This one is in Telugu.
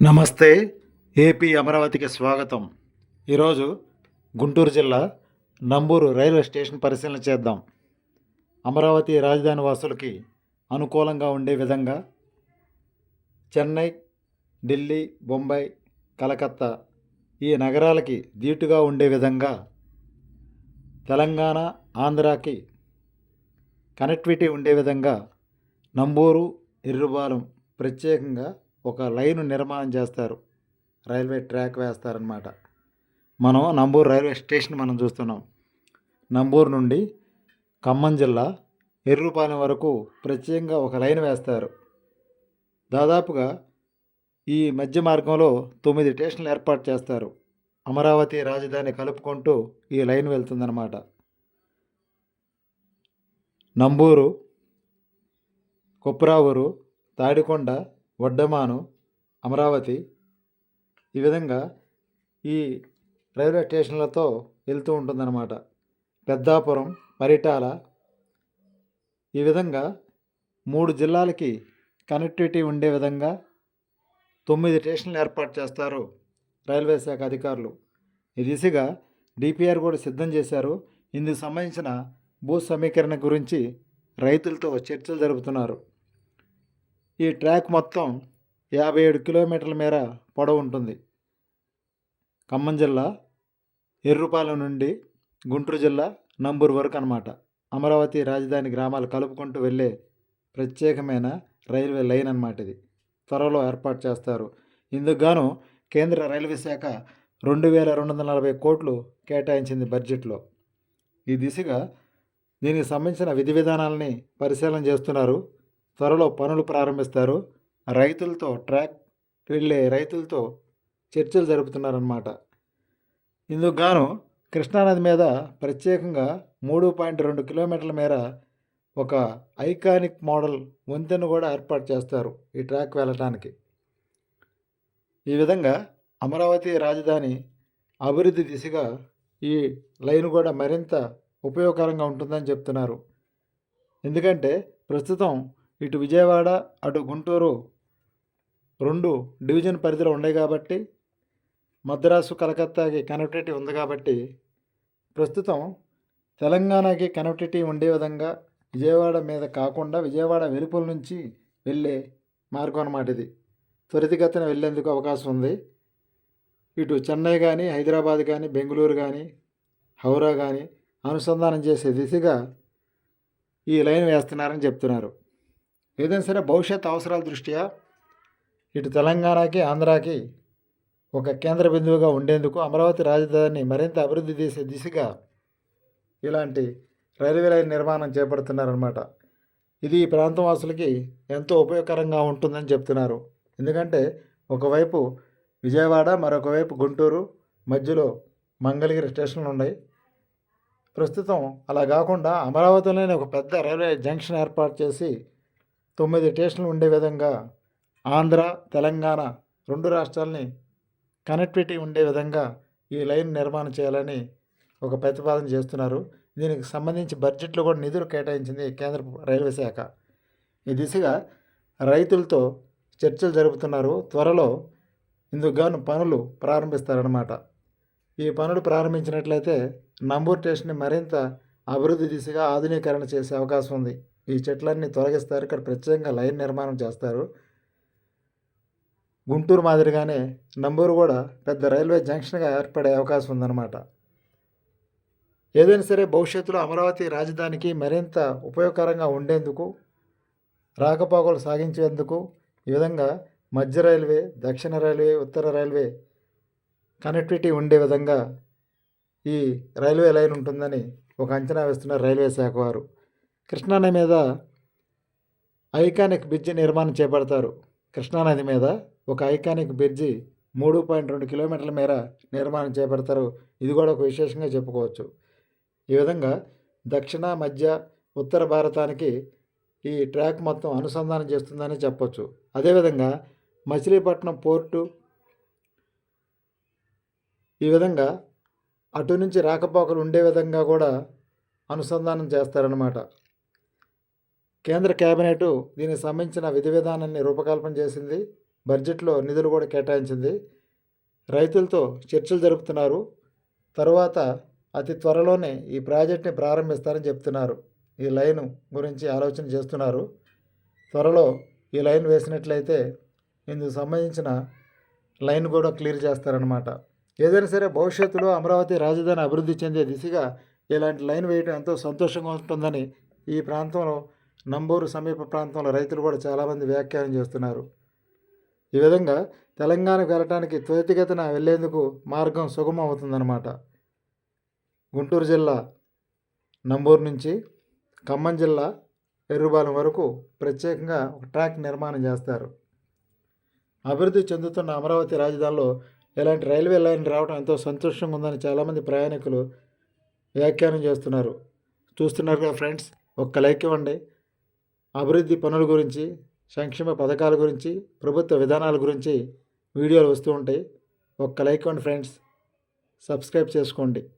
నమస్తే ఏపీ అమరావతికి స్వాగతం. ఈరోజు గుంటూరు జిల్లా నంబూరు రైల్వే స్టేషన్ పరిశీలన చేద్దాం. అమరావతి రాజధాని వాసులకి అనుకూలంగా ఉండే విధంగా చెన్నై ఢిల్లీ బొంబాయి కలకత్తా ఈ నగరాలకి దీటుగా ఉండే విధంగా తెలంగాణ ఆంధ్రాకి కనెక్టివిటీ ఉండే విధంగా నంబూరు ఇర్రుబాలం ప్రత్యేకంగా ఒక లైన్ నిర్మాణం చేస్తారు. రైల్వే ట్రాక్ వేస్తారనమాట మనం నంబూరు రైల్వే స్టేషన్ మనం చూస్తున్నాం. నంబూరు నుండి ఖమ్మం జిల్లా ఎర్రుపాలెం వరకు ప్రత్యేకంగా ఒక లైన్ వేస్తారు. దాదాపుగా ఈ మధ్య మార్గంలో తొమ్మిది స్టేషన్లు ఏర్పాటు చేస్తారు. అమరావతి రాజధాని కలుపుకుంటూ ఈ లైన్ వెళ్తుందన్నమాట. నంబూరు కొప్రావూరు తాడికొండ వడ్డమాను అమరావతి ఈ విధంగా ఈ రైల్వే స్టేషన్లతో వెళ్తూ ఉంటుందన్నమాట. పెద్దాపురం పరిటాల ఈ విధంగా మూడు జిల్లాలకి కనెక్టివిటీ ఉండే విధంగా తొమ్మిది స్టేషన్లు ఏర్పాటు చేస్తారు రైల్వే శాఖ అధికారులు. ఈ దిశగా డిపిఆర్ కూడా సిద్ధం చేశారు. ఇందుకు సంబంధించిన భూ సమీకరణ గురించి రైతులతో చర్చలు జరుపుతున్నారు. ఈ ట్రాక్ మొత్తం యాభై ఏడు కిలోమీటర్ల మేర పొడవు ఉంటుంది. ఖమ్మం జిల్లా ఎర్రుపాలెం నుండి గుంటూరు జిల్లా నంబూరు వరకు అనమాట అమరావతి రాజధాని గ్రామాలు కలుపుకుంటూ వెళ్ళే ప్రత్యేకమైన రైల్వే లైన్ అన్నమాట ఇది. త్వరలో ఏర్పాటు చేస్తారు. ఇందుకు గాను కేంద్ర రైల్వే శాఖ రెండు వేల రెండు వందల నలభై కోట్లు కేటాయించింది బడ్జెట్లో. ఈ దిశగా దీనికి సంబంధించిన విధి విధానాలని పరిశీలన చేస్తున్నారు త్వరలో పనులు ప్రారంభిస్తారు. రైతులతో ట్రాక్ వెళ్ళే రైతులతో చర్చలు జరుపుతున్నారన్నమాట. ఇందుకు గాను కృష్ణానది మీద ప్రత్యేకంగా మూడు పాయింట్ రెండు కిలోమీటర్ల మేర ఒక ఐకానిక్ మోడల్ వంతెన కూడా ఏర్పాటు చేస్తారు ఈ ట్రాక్ వెళ్ళటానికి. ఈ విధంగా అమరావతి రాజధాని అభివృద్ధి దిశగా ఈ లైన్ కూడా మరింత ఉపయోగకరంగా ఉంటుందని చెప్తున్నారు. ఎందుకంటే ప్రస్తుతం ఇటు విజయవాడ అటు గుంటూరు రెండు డివిజన్ పరిధిలో ఉన్నాయి కాబట్టి మద్రాసు కలకత్తాకి కనెక్టివిటీ ఉంది కాబట్టి ప్రస్తుతం తెలంగాణకి కనెక్టివిటీ ఉండే విధంగా విజయవాడ మీద కాకుండా విజయవాడ వెలుపల నుంచి వెళ్ళే మార్గం అన్నమాట ఇది. త్వరితగతిన వెళ్ళేందుకు అవకాశం ఉంది. ఇటు చెన్నై కానీ హైదరాబాద్ కానీ బెంగళూరు కానీ హౌరా కానీ అనుసంధానం చేసే దిశగా ఈ లైన్ వేస్తున్నారని చెప్తున్నారు. ఏదైనా సరే భవిష్యత్ అవసరాల దృష్ట్యా ఇటు తెలంగాణకి ఆంధ్రాకి ఒక కేంద్ర బిందువుగా ఉండేందుకు అమరావతి రాజధానిని మరింత అభివృద్ధి చేసే దిశగా ఇలాంటి రైల్వే లైన్ నిర్మాణం చేపడుతున్నారనమాట ఇది ఈ ప్రాంతం వాసులకి ఎంతో ఉపయోగకరంగా ఉంటుందని చెప్తున్నారు. ఎందుకంటే ఒకవైపు విజయవాడ మరొక వైపు గుంటూరు మధ్యలో మంగళగిరి స్టేషన్లు ఉన్నాయి. ప్రస్తుతం అలా కాకుండా అమరావతిలోనే ఒక పెద్ద రైల్వే జంక్షన్ ఏర్పాటు చేసి తొమ్మిది స్టేషన్లు ఉండే విధంగా ఆంధ్ర తెలంగాణ రెండు రాష్ట్రాలని కనెక్టివిటీ ఉండే విధంగా ఈ లైన్ నిర్మాణం చేయాలని ఒక ప్రతిపాదన చేస్తున్నారు. దీనికి సంబంధించి బడ్జెట్లో కూడా నిధులు కేటాయించింది కేంద్ర రైల్వే శాఖ. ఈ దిశగా రైతులతో చర్చలు జరుపుతున్నారు. త్వరలో ఇందుకుగాను పనులు ప్రారంభిస్తారన్నమాట. ఈ పనులు ప్రారంభించినట్లయితే నంబూర్ స్టేషన్ని మరింత అభివృద్ధి దిశగా ఆధునీకరణ చేసే అవకాశం ఉంది. ఈ చెట్లన్నీ తొలగిస్తారు. ఇక్కడ ప్రత్యేకంగా లైన్ నిర్మాణం చేస్తారు. గుంటూరు మాదిరిగానే నంబూరు కూడా పెద్ద రైల్వే జంక్షన్గా ఏర్పడే అవకాశం ఉందన్నమాట. ఏదైనా సరే భవిష్యత్తులో అమరావతి రాజధానికి మరింత ఉపయోగకరంగా ఉండేందుకు రాకపోకలు సాగించేందుకు ఈ విధంగా మధ్య రైల్వే దక్షిణ రైల్వే ఉత్తర రైల్వే కనెక్టివిటీ ఉండే విధంగా ఈ రైల్వే లైన్ ఉంటుందని ఒక అంచనా వేస్తున్నారు రైల్వే శాఖ వారు. కృష్ణానది మీద ఐకానిక్ బ్రిడ్జి నిర్మాణం చేపడతారు. కృష్ణానది మీద ఒక ఐకానిక్ బ్రిడ్జి మూడు పాయింట్ రెండు కిలోమీటర్ల మేర నిర్మాణం చేపడతారు. ఇది కూడా ఒక విశేషంగా చెప్పుకోవచ్చు. ఈ విధంగా దక్షిణ మధ్య ఉత్తర భారతానికి ఈ ట్రాక్ మొత్తం అనుసంధానం చేస్తుందని చెప్పొచ్చు. అదేవిధంగా మచిలీపట్నం పోర్టు ఈ విధంగా అటు నుంచి రాకపోకలు ఉండే విధంగా కూడా అనుసంధానం చేస్తారన్నమాట. కేంద్ర కేబినెట్ దీనికి సంబంధించిన విధి విధానాన్ని రూపకల్పన చేసింది. బడ్జెట్లో నిధులు కూడా కేటాయించింది. రైతులతో చర్చలు జరుపుతున్నారు. తర్వాత అతి త్వరలోనే ఈ ప్రాజెక్ట్ని ప్రారంభిస్తారని చెప్తున్నారు. ఈ లైన్ గురించి ఆలోచన చేస్తున్నారు. త్వరలో ఈ లైన్ వేసినట్లయితే ఇందుకు సంబంధించిన లైన్ కూడా క్లియర్ చేస్తారనమాట ఏదైనా సరే భవిష్యత్తులో అమరావతి రాజధాని అభివృద్ధి చెందే దిశగా ఇలాంటి లైన్ వేయడం ఎంతో సంతోషంగా ఉంటుందని ఈ ప్రాంతంలో నంబూరు సమీప ప్రాంతంలో రైతులు కూడా చాలామంది వ్యాఖ్యానం చేస్తున్నారు. ఈ విధంగా తెలంగాణకు వెళ్ళటానికి త్వరితగతిన వెళ్ళేందుకు మార్గం సుగమం అవుతుందన్నమాట. గుంటూరు జిల్లా నంబూరు నుంచి ఖమ్మం జిల్లా ఎర్రుబాలెం వరకు ప్రత్యేకంగా ఒక ట్రాక్ నిర్మాణం చేస్తారు. అభివృద్ధి చెందుతున్న అమరావతి రాజధానిలో ఇలాంటి రైల్వే లైన్ రావడం ఎంతో సంతోషంగా ఉందని చాలామంది ప్రయాణికులు వ్యాఖ్యానం చేస్తున్నారు. చూస్తున్నారు కదా ఫ్రెండ్స్ ఒక్క లైక్ ఇవ్వండి. అభివృద్ధి పనుల గురించి సంక్షేమ పథకాల గురించి ప్రభుత్వ విధానాల గురించి వీడియోలు వస్తూ ఉంటాయి. ఒక్క లైక్ అండ్ ఫ్రెండ్స్. సబ్స్క్రైబ్ చేసుకోండి.